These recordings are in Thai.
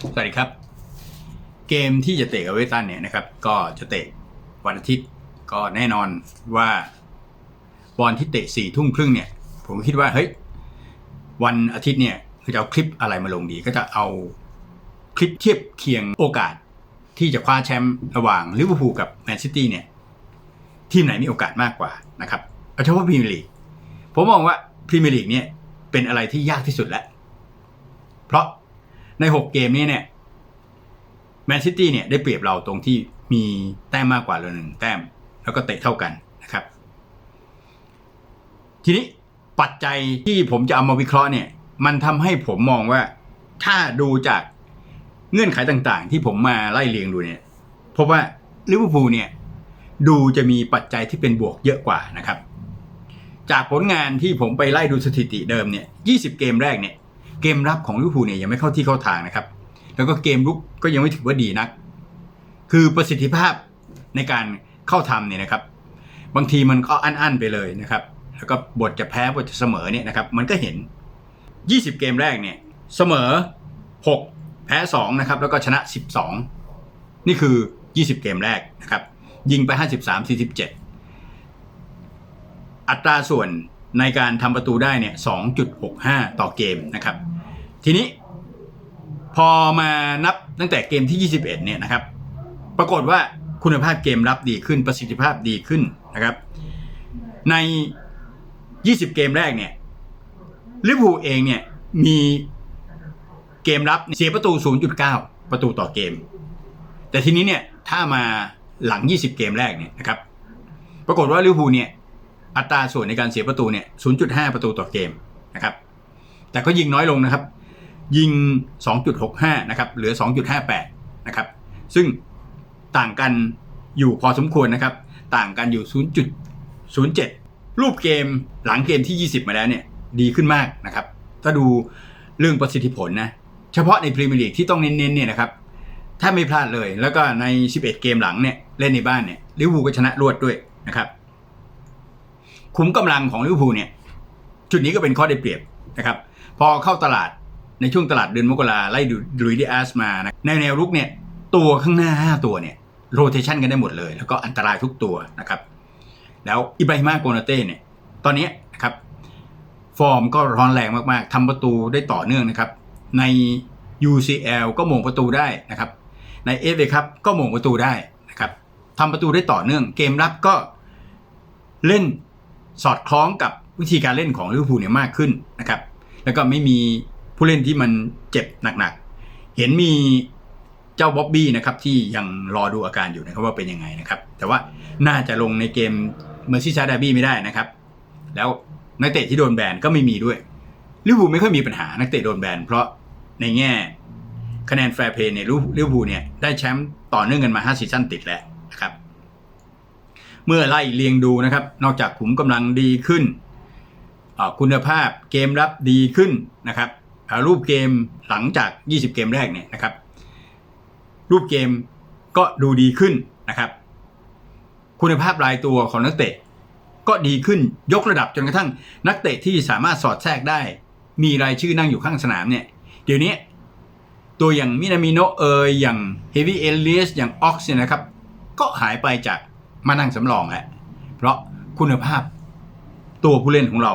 สวัสดีครับ เกมที่จะเตะกับเวสตันเนี่ยนะครับ ก็จะเตะวันอาทิตย์ก็แน่นอนว่าบอลที่เตะสี่ทุ่มครึ่งเนี่ย ผมคิดว่าเฮ้ยวันอาทิตย์เนี่ยคือจะเอาคลิปอะไรมาลงดี ก็จะเอาคลิปเทียบเคียงโอกาส ที่จะคว้าแชมป์ระหว่างลิเวอร์พูลกับแมนซิตี้เนี่ยทีมไหนมีโอกาสมากกว่านะครับเอาเฉพาะพรีเมียร์ลีกผมมองว่าพรีเมียร์ลีกเนี่ยเป็นอะไรที่ยากที่สุดแล้ว เพราะ ใน6เกมนี้เนี่ยแมนซิตี้เนี่ยได้เปรียบเราตรงที่มีแต้มมากกว่าเราหนึ่งแต้ม แล้วก็เตะเท่ากันนะครับ ทีนี้ปัจจัยที่ผมจะเอามาวิเคราะห์เนี่ย มันทำให้ผมมองว่า ถ้าดูจากเงื่อนไขต่างๆ ที่ผมมาไล่เรียงดูเนี่ยพบว่าลิเวอร์พูลเนี่ย ดูจะมีปัจจัยที่เป็นบวกเยอะกว่านะครับ จากผลงานที่ผมไปไล่ดูสถิติเดิมเนี่ย 20 เกมแรกเนี่ย เกมรับของลิเวอร์พูลเนี่ยยังไม่เข้าที่เข้าทางนะครับ แล้วก็เกมรุกก็ยังไม่ถือว่าดีนัก คือประสิทธิภาพในการเข้าทำเนี่ยนะครับ บางทีมันก็อั้นๆไปเลยนะครับ แล้วก็บทจะแพ้บทจะเสมอเนี่ยนะครับ มันก็เห็น 20 เกมแรกเนี่ยเสมอ 6 แพ้ 2 นะครับ แล้วก็ชนะ 12 นี่คือ 20 เกมแรกนะครับ ยิงไป 53 47 อัตราส่วน ในการทำประตูได้เนี่ย 2.65 ต่อเกมนะครับ ทีนี้พอมานับตั้งแต่เกมที่ 21 เนี่ยนะครับ ปรากฏว่าคุณภาพเกมรับดีขึ้นประสิทธิภาพดีขึ้นนะครับ ใน 20 เกมแรกเนี่ยลิเวอร์พูลเองเนี่ยมีเกมรับเสียประตู 0.9 ประตูต่อเกม แต่ทีนี้เนี่ยถ้ามาหลัง 20 เกมแรกเนี่ยนะครับ ปรากฏว่าลิเวอร์พูลเนี่ย อัตราส่วนในการเสียประตูเนี่ย 0.5 ประตูต่อเกมนะครับ แต่ก็ยิงน้อยลงนะครับ ยิง 2.65 นะครับ เหลือ 2.58 นะครับ ซึ่งต่างกันอยู่พอสมควรนะครับ ต่างกันอยู่ 0.07 รูปเกมหลังเกมที่ 20 มาแล้วเนี่ย ดีขึ้นมากนะครับ ถ้าดูเรื่องประสิทธิผลนะ เฉพาะในพรีเมียร์ลีกที่ต้องเน้นๆเนี่ยนะครับ ถ้าไม่พลาดเลย แล้วก็ใน 11 เกมหลังเนี่ย เล่นในบ้านเนี่ย ลิเวอร์พูลก็ชนะรวดด้วยนะครับ คุ้มกำลังของลิเวอร์พูลเนี่ยจุดนี้ก็เป็นข้อได้เปรียบนะครับ พอเข้าตลาดในช่วงตลาดเดือนมกราไล่ดูลุยดิอาสมานะในแนวรุกเนี่ยตัวข้างหน้า 5 ตัวเนี่ยโรเทชันกันได้หมดเลย แล้วก็อันตรายทุกตัวนะครับ แล้วอิบราฮิมาโกนาเต้เนี่ยตอนนี้นะครับฟอร์มก็ร้อนแรงมากๆทำประตูได้ต่อเนื่องนะครับใน UCL ก็มงประตูได้นะครับในเอฟเอครับก็มงประตูได้นะครับทำประตูได้ต่อเนื่อง เกมรับก็เล่น สอดคล้องกับวิธีการเล่นของลิเวอร์พูลเนี่ยมากขึ้นนะครับแล้วก็ไม่มีผู้เล่นที่มันเจ็บหนักๆ เห็นมีเจ้าบ๊อบบี้นะครับที่ยังรอดูอาการอยู่นะครับว่าเป็นยังไงนะครับแต่ว่าน่าจะลงในเกมเมอร์ซี่ชาร์ดาบี้ไม่ได้นะครับ แล้วนักเตะที่โดนแบนก็ไม่มีด้วยลิเวอร์พูลไม่ค่อยมีปัญหานักเตะโดนแบนเพราะในแง่คะแนนแฟร์เพย์เนี่ยลิเวอร์พูลเนี่ยได้แชมป์ต่อเนื่องกันมา 5 ซีซั่นติดแล้วนะครับ เมื่อไล่เรียงดูนะครับ นอกจากขุมกำลังดีขึ้น คุณภาพเกมรับดีขึ้นนะครับรูปเกมหลังจาก 20 เกมแรกเนี่ยนะครับ รูปเกมก็ดูดีขึ้นนะครับ คุณภาพรายตัวของนักเตะ ก็ดีขึ้นยกระดับจนกระทั่ง นักเตะที่สามารถสอดแทรกได้ มีรายชื่อนั่งอยู่ข้างสนามเนี่ยเดี๋ยวนี้ตัวอย่างมินามิโนเอยอย่างเฮวี่เอลิสอย่างออกซ์เนี่ยนะครับ ก็หายไปจาก มานั่งสำรองแล้วเพราะคุณภาพตัวผู้เล่นของเรา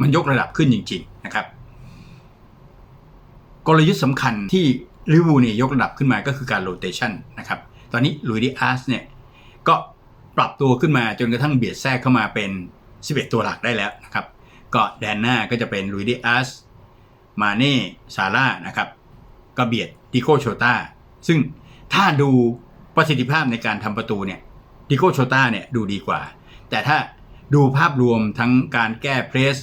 มันยกระดับขึ้นจริง ๆ นะครับ กลยุทธ์สำคัญที่ลิเวอร์พูลเนี่ยยกระดับขึ้นมาก็คือการโรเตชันนะครับ ตอนนี้ลุยดิอาร์สเนี่ยก็ปรับตัวขึ้นมาจนกระทั่งเบียดแทรกเข้ามาเป็น 11 ตัวหลักได้แล้วนะครับ ก็แดนหน้าก็จะเป็นลุยดิอาร์สมาเน่ซาร่านะครับก็เบียดดิโกโชตาซึ่งถ้าดูประสิทธิภาพในการทำประตูเนี่ย ดิโกโชต้าเนี่ยดูดีกว่า แต่ถ้าดูภาพรวมทั้งการแก้เพรส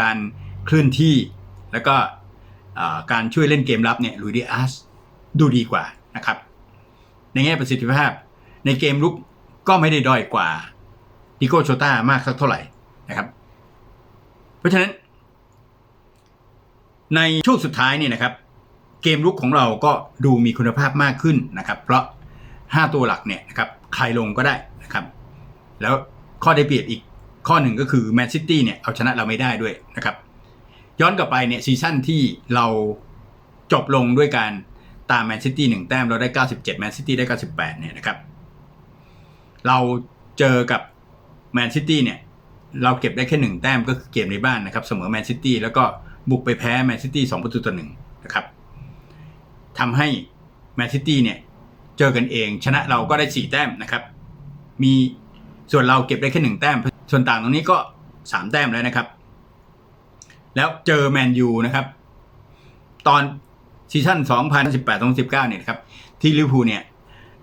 การเคลื่อนที่ แล้วก็การช่วยเล่นเกมรับเนี่ยลุยดิอาร์สดูดีกว่านะครับ ในแง่ประสิทธิภาพในเกมรุกก็ไม่ได้ด้อยกว่าดิโกโชต้ามากสักเท่าไหร่นะครับ เพราะฉะนั้น ในช่วงสุดท้ายเนี่ยนะครับ เกมรุกของเราก็ดูมีคุณภาพมากขึ้นนะครับ เพราะ 5 ตัวหลักเนี่ยนะครับ ใครลงก็ได้นะครับ แล้วข้อได้เปรียบอีกข้อหนึ่งก็คือแมนซิตี้เนี่ยเอาชนะเราไม่ได้ด้วยนะครับ ย้อนกลับไปเนี่ยซีซั่นที่เราจบลงด้วยการตามแมนซิตี้หนึ่งแต้มเราได้ 97แมนซิตี้ได้ 98เนี่ยนะครับ เราเจอกับแมนซิตี้เนี่ยเราเก็บได้แค่หนึ่งแต้มก็คือเกมในบ้านนะครับ เสมอแมนซิตี้แล้วก็บุกไปแพ้แมนซิตี้สองประตูต่อหนึ่งนะครับทำให้แมนซิตี้เนี่ย เจอกันเอง ชนะเราก็ได้สี่แต้มนะครับ มีส่วนเราเก็บได้แค่หนึ่งแต้ม ส่วนต่างตรงนี้ก็สามแต้มแล้วนะครับ แล้วเจอแมนยูนะครับ ตอนซีซั่น2018-2019เนี่ยครับ ที่ลิเวอร์พูลเนี่ย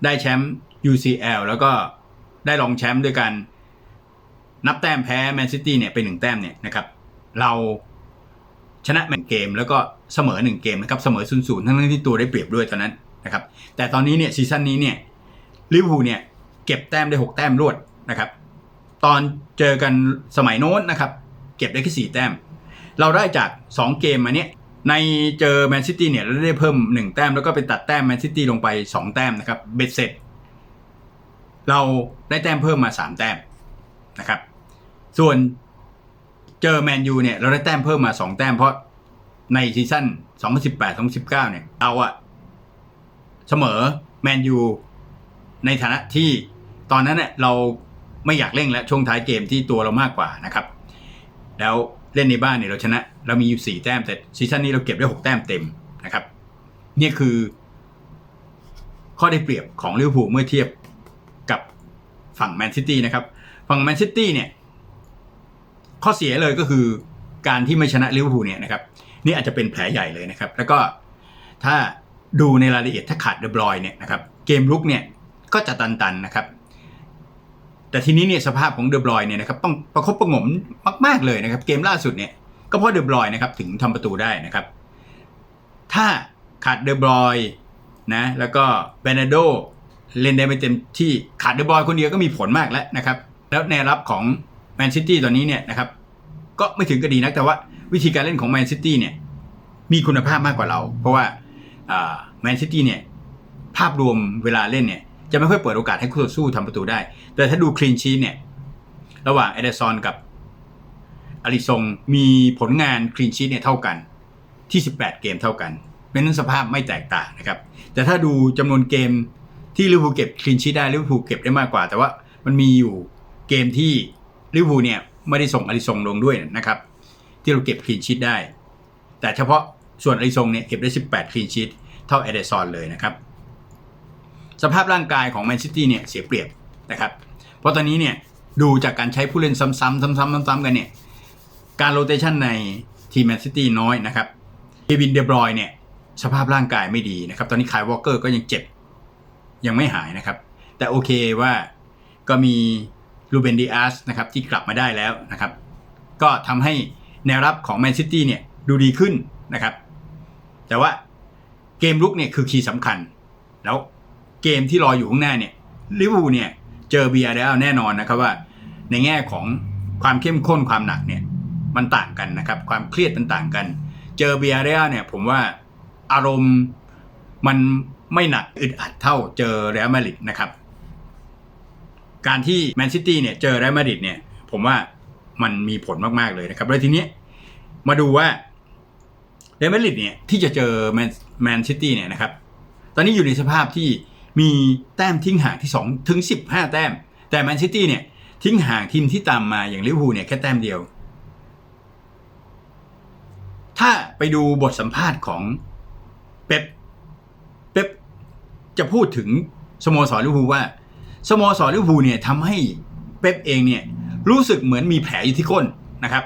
ได้แชมป์ UCL แล้วก็ได้รองแชมป์ด้วยการนับแต้มแพ้แมนซิตี้เนี่ยไปหนึ่งแต้มเนี่ยนะครับ เราชนะแมนเกมแล้วก็เสมอหนึ่งเกมนะครับ เสมอศูนย์ศูนย์ทั้งที่ตัวได้เปรียบด้วยตอนนั้น นะครับแต่ตอนนี้เนี่ยซีซั่นนี้เนี่ยลิเวอร์พูลเนี่ยเก็บแต้มได้หกแต้มรวดนะครับ ตอนเจอกันสมัยโน้นนะครับ เก็บได้แค่สี่แต้ม เราได้จาก 2 เกมมาเนี้ยในเจอแมนซิตี้เนี่ยเราได้เพิ่ม 1 แต้มแล้วก็ไปตัดแต้มแมนซิตี้ลงไป 2 แต้มนะครับเบ็ดเสร็จ เราได้แต้มเพิ่มมา 3 แต้มนะครับ ส่วนเจอแมนยูเนี่ยเราได้แต้มเพิ่มมา 2 แต้มเพราะในซีซั่น2018-2019เนี่ยเราอะ เสมอแมนยูในฐานะที่ตอนนั้นเนี่ยเราไม่อยากเร่งแล้วช่วงท้ายเกมที่ตัวเรามากกว่านะครับ แล้วเล่นในบ้านเนี่ยเราชนะ เรามีอยู่สี่แต้มแต่ซีซั่นนี้เราเก็บได้หกแต้มเต็มนะครับ นี่คือ ข้อได้เปรียบของลิเวอร์พูลเมื่อเทียบกับฝั่งแมนซิตี้นะครับ ฝั่งแมนซิตี้เนี่ย ข้อเสียเลยก็คือการที่ไม่ชนะลิเวอร์พูลเนี่ยนะครับ นี่อาจจะเป็นแผลใหญ่เลยนะครับ แล้วก็ถ้า ดูในรายละเอียดถ้าขาดเดบรอยเนี่ยนะครับเกมลุกเนี่ยก็จะตันๆนะครับ แต่ทีนี้เนี่ยสภาพของเดอบรอยเนี่ยนะครับต้องประคบประหงมมาก ๆเลยนะครับ เกมล่าสุดเนี่ยก็เพราะเดอบรอยนะครับถึงทำประตูได้นะครับ ถ้าขาดเดอบรอยนะแล้วก็เบรนาโดเล่นได้ไม่เต็มที่ขาดเดอบรอยคนเดียวก็มีผลมากแล้วนะครับ แล้วแนวรับของแมนซิตี้ตอนนี้เนี่ยนะครับก็ไม่ถึงก็ดีนักแต่ว่าวิธีการเล่นของแมนซิตี้เนี่ยมีคุณภาพมากกว่าเรา เพราะว่า แมนซิตี้เนี่ยภาพรวมเวลาเล่นเนี่ยจะไม่ค่อยเปิดโอกาสให้คู่ต่อสู้ทำประตูได้ แต่ถ้าดูคลีนชีทเนี่ยระหว่างเอเดซอนกับอาริซงมีผลงานคลีนชีทเนี่ยเท่ากันที่ 18 เกมเท่ากันเป็นนั้นสภาพไม่แตกต่างนะครับ แต่ถ้าดูจำนวนเกมที่ลิเวอร์พูลเก็บคลีนชีทได้ลิเวอร์พูลเก็บได้มากกว่า แต่ว่ามันมีอยู่เกมที่ลิเวอร์พูลเนี่ยไม่ได้ส่งอาริซงลงด้วยนะครับ ที่เราเก็บคลีนชีทได้ แต่เฉพาะส่วนอาริซงเนี่ยเก็บได้ 18คลีนชีท เท่าเอเดซอนเลยนะครับ สภาพร่างกายของแมนซิตี้เนี่ยเสียเปรียบนะครับ เพราะตอนนี้เนี่ยดูจากการใช้ผู้เล่นซ้ำๆซ้ำๆซ้ำๆกันเนี่ย การโรเตชันในทีมแมนซิตี้น้อยนะครับเดวินเดบรอยเนี่ยสภาพร่างกายไม่ดีนะครับ ตอนนี้คายวอลเกอร์ก็ยังเจ็บยังไม่หายนะครับ แต่โอเคว่าก็มีลูเบนดิอาสนะครับที่กลับมาได้แล้วนะครับ ก็ทำให้แนวรับของแมนซิตี้เนี่ยดูดีขึ้นนะครับ แต่ว่า เกมลุกเนี่ยคือคีย์สำคัญ แล้วเกมที่รออยู่ข้างหน้าเนี่ยลิเวอร์พูลเนี่ยเจอ BRL แน่นอนนะครับว่า ในแง่ของความเข้มข้นความหนักเนี่ยมันต่างกันนะครับ ความเครียดมันต่างกัน เจอ BRL เนี่ยผมว่าอารมณ์มันไม่หนักอึดอัดเท่าเจอเรอัลมาดริดนะครับ การที่แมนซิตี้เนี่ยเจอเรอัลมาดริดเนี่ยผมว่ามันมีผลมาก ๆ เลยนะครับแล้วทีนี้มาดูว่าเรอัลมาดริดเนี่ยที่จะเจอแมน แมนซิตี้เนี่ยนะครับ ตอนนี้อยู่ในสภาพที่มีแต้มทิ้งห่างที่ 2 ถึง 15 แต้ม แต่แมนซิตี้เนี่ยทิ้งห่างทีมที่ตามมาอย่างลิเวอร์พูลเนี่ยแค่แต้มเดียว ถ้าไปดูบทสัมภาษณ์ของเป๊ป เป๊ปจะพูดถึงสโมสรลิเวอร์พูลว่าสโมสรลิเวอร์พูลเนี่ยทำให้เป๊ปเองเนี่ยรู้สึกเหมือนมีแผลอยู่ที่ก้นนะครับ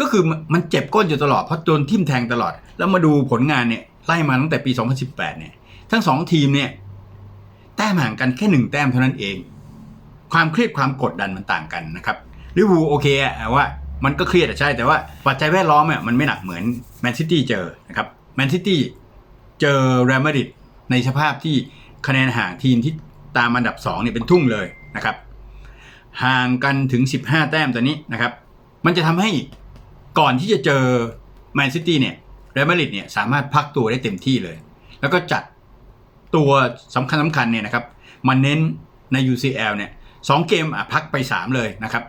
ก็คือมันเจ็บก้นอยู่ตลอดเพราะโดนทิ่มแทงตลอด แล้วมาดูผลงานเนี่ยไล่มาตั้งแต่ปี 2018 เนี่ย ทั้งสองทีมเนี่ยแต้มห่างกันแค่หนึ่งแต้มเท่านั้นเอง ความเครียดความกดดันมันต่างกันนะครับลิเวอร์พูลโอเคอะว่ามันก็เครียดอะใช่ แต่ว่าปัจจัยแวดล้อมเนี่ยมันไม่หนักเหมือนแมนซิตี้เจอนะครับแมนซิตี้เจอเรอัลมาดริดในสภาพที่คะแนนห่างทีมที่ตามอันดับ2เนี่ยเป็นทุ่งเลยนะครับห่างกันถึง 15 แต้มตอนนี้นะครับ มันจะทำให้ ก่อนที่จะเจอแมนซิตี้เนี่ยเรอัลมาดริดเนี่ยสามารถพักตัวได้เต็มที่เลย แล้วก็จัดตัวสำคัญสำคัญเนี่ยนะครับมาเน้นใน UCL เนี่ยสองเกมอะพักไป 3 เลยนะครับ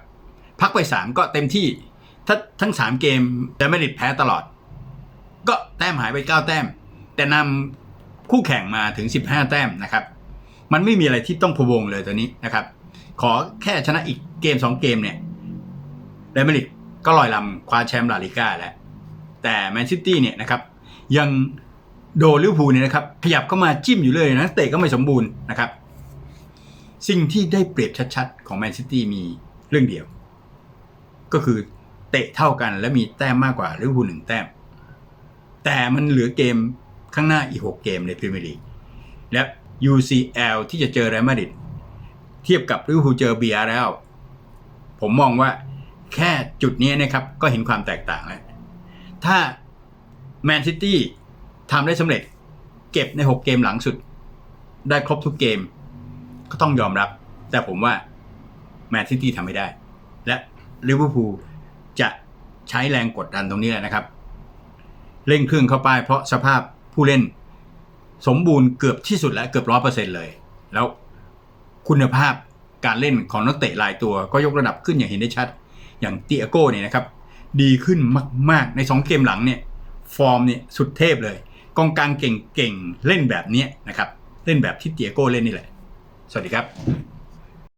พักไป 3 ก็เต็มที่ ถ้าทั้ง 3 เกมเรอัลมาดริดแพ้ตลอด ก็แต้มหายไป 9 แต้ม แต่นำคู่แข่งมาถึง 15 แต้มนะครับ มันไม่มีอะไรที่ต้องพวงเลยตัวนี้นะครับ ขอแค่ชนะอีกเกม 2 เกมเนี่ยเรอัลมาดริด ก็ลอยลำคว้าแชมป์ลาลิก้าแล้ว แต่แมนซิตี้เนี่ยนะครับยังโดลิเวอร์พูลเนี่ยนะครับขยับเข้ามาจิ้มอยู่เลยนะเตะก็ไม่สมบูรณ์นะครับ สิ่งที่ได้เปรียบชัดๆ ของแมนซิตี้มีเรื่องเดียว ก็คือเตะเท่ากันและมีแต้มมากกว่าลิเวอร์พูลหนึ่งแต้ม แต่มันเหลือเกมข้างหน้าอีก 6 เกมในพรีเมียร์ลีกและ UCL ที่จะเจอเรอัลมาดริดเทียบกับลิเวอร์พูลเจอ BRL ผมมองว่า แค่จุดนี้นะครับก็เห็นความแตกต่างแล้ว ถ้าแมนซิตี้ทำได้สำเร็จ เก็บใน 6 เกมหลังสุด ได้ครบทุกเกม ก็ต้องยอมรับ แต่ผมว่าแมนซิตี้ทำไม่ได้ และลิเวอร์พูลจะใช้แรงกดดันตรงนี้แหละนะครับ เร่งเครื่องเข้าไปเพราะสภาพผู้เล่น สมบูรณ์เกือบที่สุดแล้วเกือบร้อยเปอร์เซ็นเลย แล้วคุณภาพการเล่นของนักเตะรายตัวก็ยกระดับขึ้นอย่างเห็นได้ชัด อย่างเตียโก้เนี่ยนะครับดีขึ้นมาก ๆ ใน 2 เกมหลังเนี่ยฟอร์มเนี่ยสุดเทพเลย กองกลางเก่งๆเล่นแบบนี้นะครับ เล่นแบบที่เตียโก้เล่นนี่แหละ สวัสดีครับ